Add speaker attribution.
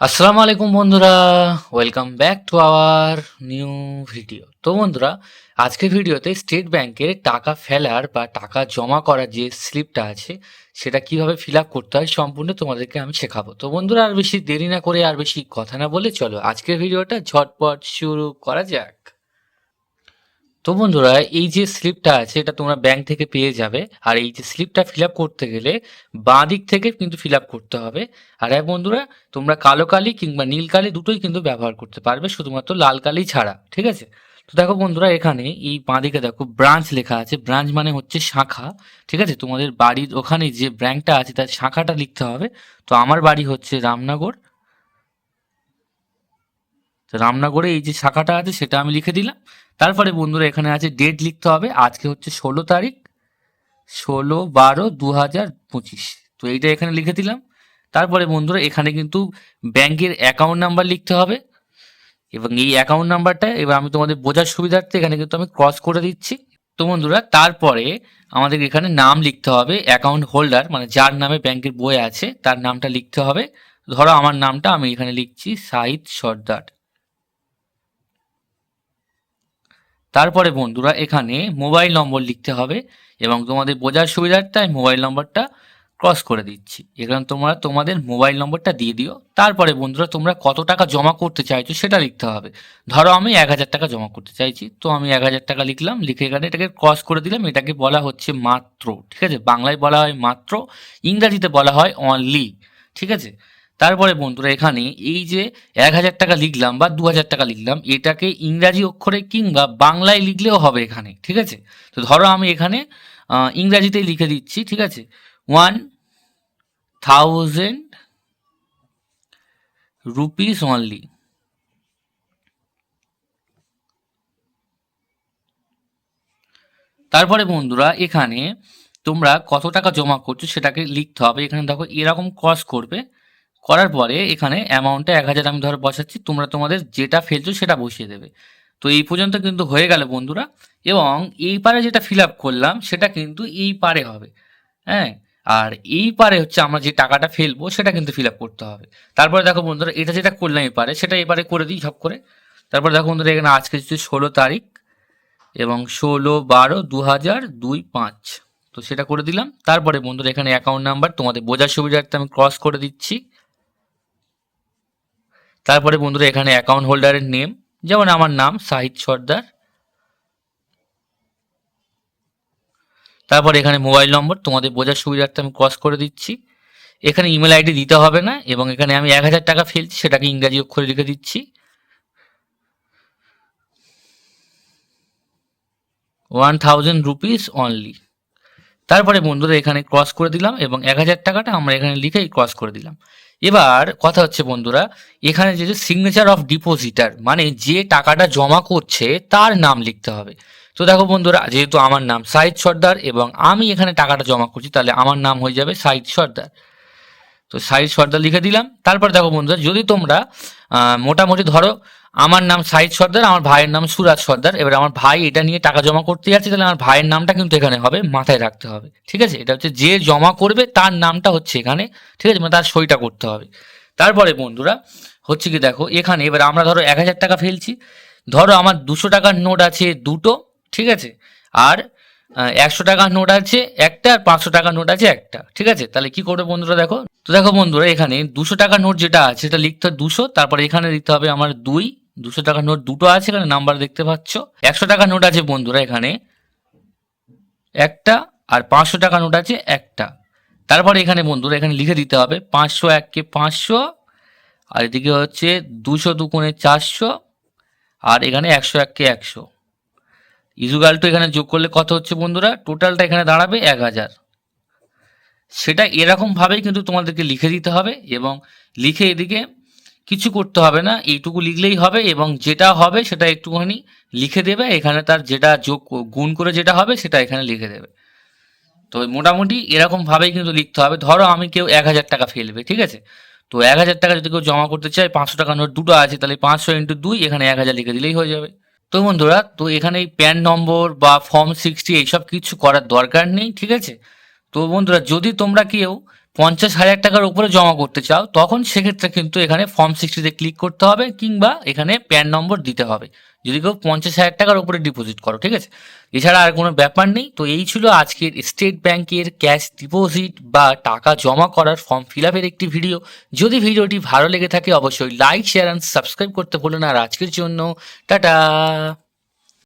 Speaker 1: আসসালামু আলাইকুম বন্ধুরা welcome back to our new video তো বন্ধুরা, আজকের ভিডিওতে স্টেট ব্যাংকের টাকা ফেলার বা টাকা জমা করার যে স্লিপটা আছে, সেটা কীভাবে ফিল আপ করতে হয় সম্পূর্ণ তোমাদেরকে আমি শেখাবো। তো বন্ধুরা, আর বেশি দেরি না করে আর বেশি কথা না বলে চলো আজকের ভিডিওটা ঝটপট শুরু করা যাক। তো বন্ধুরা, এই যে স্লিপটা আছে, এটা তোমরা ব্যাংক থেকে পেয়ে যাবে। আর এই যে স্লিপটা ফিল আপ করতে গেলে বাঁ দিক থেকে কিন্তু ফিল আপ করতে হবে। আর হ্যাঁ বন্ধুরা, তোমরা কালো কালি কিংবা নীল কালি দুটোই কিন্তু ব্যবহার করতে পারবে, শুধুমাত্র লাল কালি ছাড়া, ঠিক আছে? তো দেখো বন্ধুরা, এখানে এই বাঁদিকে দেখো ব্রাঞ্চ লেখা আছে। ব্রাঞ্চ মানে হচ্ছে শাখা, ঠিক আছে? তোমাদের বাড়ির ওখানে যে ব্যাংকটা আছে, তার শাখাটা লিখতে হবে। তো আমার বাড়ি হচ্ছে রামনগর। তো রামনগরে এই যে শাখাটা আছে, সেটা আমি লিখে দিলাম। তারপরে বন্ধুরা, এখানে আছে ডেট লিখতে হবে। আজকে হচ্ছে ষোলো তারিখ, ষোলো বারো দু হাজার পঁচিশ। তো এইটা এখানে লিখে দিলাম। তারপরে বন্ধুরা, এখানে কিন্তু ব্যাংকের অ্যাকাউন্ট নাম্বার লিখতে হবে। এবং এই অ্যাকাউন্ট নাম্বারটা এবার আমি তোমাদের বোঝার সুবিধার্থে এখানে কিন্তু আমি ক্রস করে দিচ্ছি। তো বন্ধুরা, তারপরে আমাদের এখানে নাম লিখতে হবে অ্যাকাউন্ট হোল্ডার মানে যার নামে ব্যাংকের বই আছে, তার নামটা লিখতে হবে। ধরো আমার নামটা আমি এখানে লিখছি সাহিদ সর্দার। তারপরে বন্ধুরা এখানে মোবাইল নম্বর লিখতে হবে এবং তোমাদের বোঝার সুবিধার্থে আমি মোবাইল নম্বরটা ক্রস করে দিচ্ছি। এখানে তোমরা তোমাদের মোবাইল নম্বরটা দিয়ে দিও। তারপরে বন্ধুরা তোমরা কত টাকা জমা করতে চাইছো সেটা লিখতে হবে। ধরো আমি এক হাজার টাকা জমা করতে চাইছি। তো আমি এক হাজার টাকা লিখলাম, লিখে এখানে এটাকে ক্রস করে দিলাম। এটাকে বলা হচ্ছে মাত্র, ঠিক আছে? বাংলায় বলা হয় মাত্র, ইংরাজিতে বলা হয় অনলি ঠিক আছে? তারপরে বন্ধুরা এখানে এই যে এক হাজার টাকা লিখলাম বা দু হাজার টাকা লিখলাম এটাকে ইংরাজি অক্ষরে কিংবা বাংলায় লিখলেও হবে এখানে ঠিক আছে? তো ধরো আমি এখানে আহ, ইংরাজিতেই লিখে দিচ্ছি ঠিক আছে? ওয়ান থাউজেন্ড রুপিস অনলি তারপরে বন্ধুরা এখানে তোমরা কত টাকা জমা করছ সেটাকে লিখতে হবে। এখানে দেখো এরকম ক্রস করবে। করার পরে এখানে অ্যামাউন্টটা এক হাজার আমি ধরো বসাচ্ছি, তোমরা তোমাদের যেটা ফেলছো সেটা বসিয়ে দেবে। তো এই পর্যন্ত কিন্তু হয়ে গেল বন্ধুরা। এবং এই পারে যেটা ফিল আপ করলাম, সেটা কিন্তু এই পারে হবে। হ্যাঁ? আর এই পারে হচ্ছে আমরা যে টাকাটা ফেলব, সেটা কিন্তু ফিল আপ করতে হবে। তারপরে দেখো বন্ধুরা, এটা যেটা করলাম এপারে সেটা এবারে করে দিই সব করে। তারপরে দেখো বন্ধুরা, এখানে আজকে হচ্ছে ষোলো তারিখ এবং ষোলো বারো দু হাজার দুই পাঁচ। তো সেটা করে দিলাম। তারপরে বন্ধুরা, এখানে অ্যাকাউন্ট নাম্বার তোমাদের বোঝার সুবিধার্থে আমি ক্রস করে দিচ্ছি। তারপরে বন্ধুরা এখানে অ্যাকাউন্ট হোল্ডারের নেম যেমন আমার নাম সাহিদ সর্দার। তারপরে এখানে মোবাইল নম্বর তোমাদের বোঝার সুবিধার্থে আমি ক্রস করে দিচ্ছি। এখানে ইমেল আইডি দিতে হবে না, এবং এখানে আমি এক হাজার টাকা ফেলছি, সেটাকে ইংরাজি অক্ষরে লিখে দিচ্ছি। ওয়ান থাউজেন্ড রুপিস অনলি তারপরে বন্ধুরা এখানে ক্রস করে দিলাম, এবং এক হাজার টাকাটা আমরা এখানে লিখেই ক্রস করে দিলাম। এবার কথা হচ্ছে বন্ধুরা, এখানে যে সিগনেচার অফ ডিপোজিটার মানে যে টাকাটা জমা করছে তার নাম লিখতে হবে। তো দেখো বন্ধুরা, যেহেতু আমার নাম সাইদ সর্দার এবং আমি এখানে টাকাটা জমা করছি, তাহলে আমার নাম হয়ে যাবে সাইদ সর্দার। তো সাইজ সর্দার লিখে দিলাম। তারপর দেখো বন্ধুরা, যদি তোমরা মোটামুটি ধরো, আমার নাম সাইদ সর্দার, আমার ভাইয়ের নাম সুরাজ সর্দার, এবার আমার ভাই এটা নিয়ে টাকা জমা করতে যাচ্ছে তাহলে আমার ভাইয়ের নামটা কিন্তু এখানে হবে, মাথায় রাখতে হবে, ঠিক আছে? এটা হচ্ছে যে জমা করবে, তার নামটা হচ্ছে এখানে, ঠিক আছে? মানে তার সইটা করতে হবে। তারপরে বন্ধুরা, হচ্ছে কি দেখো, এখানে এবার আমরা ধরো এক হাজার টাকা ফেলছি, ধরো আমার দুশো টাকার নোট আছে দুটো, ঠিক আছে? আর একশো টাকার নোট আছে একটা, আর পাঁচশো টাকার নোট আছে একটা, ঠিক আছে? তাহলে কি করবে বন্ধুরা দেখো তো দেখো বন্ধুরা, এখানে দুশো টাকার নোট যেটা আছে, সেটা লিখতে দুশো, তারপরে এখানে লিখতে হবে আমার দুই। দুশো টাকার নোট দুটো আছে, এখানে নাম্বার দেখতে পাচ্ছ। একশো টাকার নোট আছে বন্ধুরা এখানে। একটা আর পাঁচশো টাকার নোট আছে একটা। তারপরে এখানে বন্ধুরা, এখানে লিখে দিতে হবে পাঁচশো এককে পাঁচশো, আর এদিকে হচ্ছে দুশো দুগুণে চারশো, আর এখানে একশো এককে একশো। ইজুগাল টু এখানে যোগ করলে কত হচ্ছে বন্ধুরা? টোটালটা এখানে দাঁড়াবে এক হাজার। সেটা এরকমভাবেই কিন্তু তোমাদেরকে লিখে দিতে হবে এবং লিখে এদিকে কিছু করতে হবে না, এইটুকু লিখলেই হবে এবং যেটা হবে সেটা একটুখানি লিখে দেবে, এখানে তার যেটা যোগ গুণ করে যেটা হবে সেটা এখানে লিখে দেবে। তো মোটামুটি এরকমভাবেই কিন্তু লিখতে হবে। ধরো আমি কেউ এক হাজার টাকা ফেলবে ঠিক আছে? তো এক হাজার টাকা যদি কেউ জমা করতে চায়, পাঁচশো টাকা নোট দুটো আছে, তাহলে পাঁচশো ইন্টু দুই, এখানে এক হাজার লিখে দিলেই হয়ে যাবে। তো বন্ধুরা, তো এখানে এই প্যান নম্বর বা ফর্ম সিক্সটি এইসব কিছু করার দরকার নেই, ঠিক আছে? তো বন্ধুরা, যদি তোমরা কেউ পঞ্চাশ হাজার টাকার উপরে জমা করতে চাও, তখন সেক্ষেত্রে কিন্তু এখানে ফর্ম সিক্সটিতে ক্লিক করতে হবে কিংবা এখানে প্যান নম্বর দিতে হবে। যদি কেউ পঞ্চাশ হাজার টাকার উপরে ডিপোজিট করো, ঠিক আছে? এছাড়া আর কোনো ব্যাপার নেই। তো এই ছিল আজকের স্টেট ব্যাংকের ক্যাশ ডিপোজিট বা টাকা জমা করার ফর্ম ফিল আপের একটি ভিডিও যদি ভিডিওটি ভালো লেগে থাকে, অবশ্যই লাইক শেয়ার অ্যান্ড সাবস্ক্রাইব করতে ভুলো না। আর আজকের জন্য, টাটা!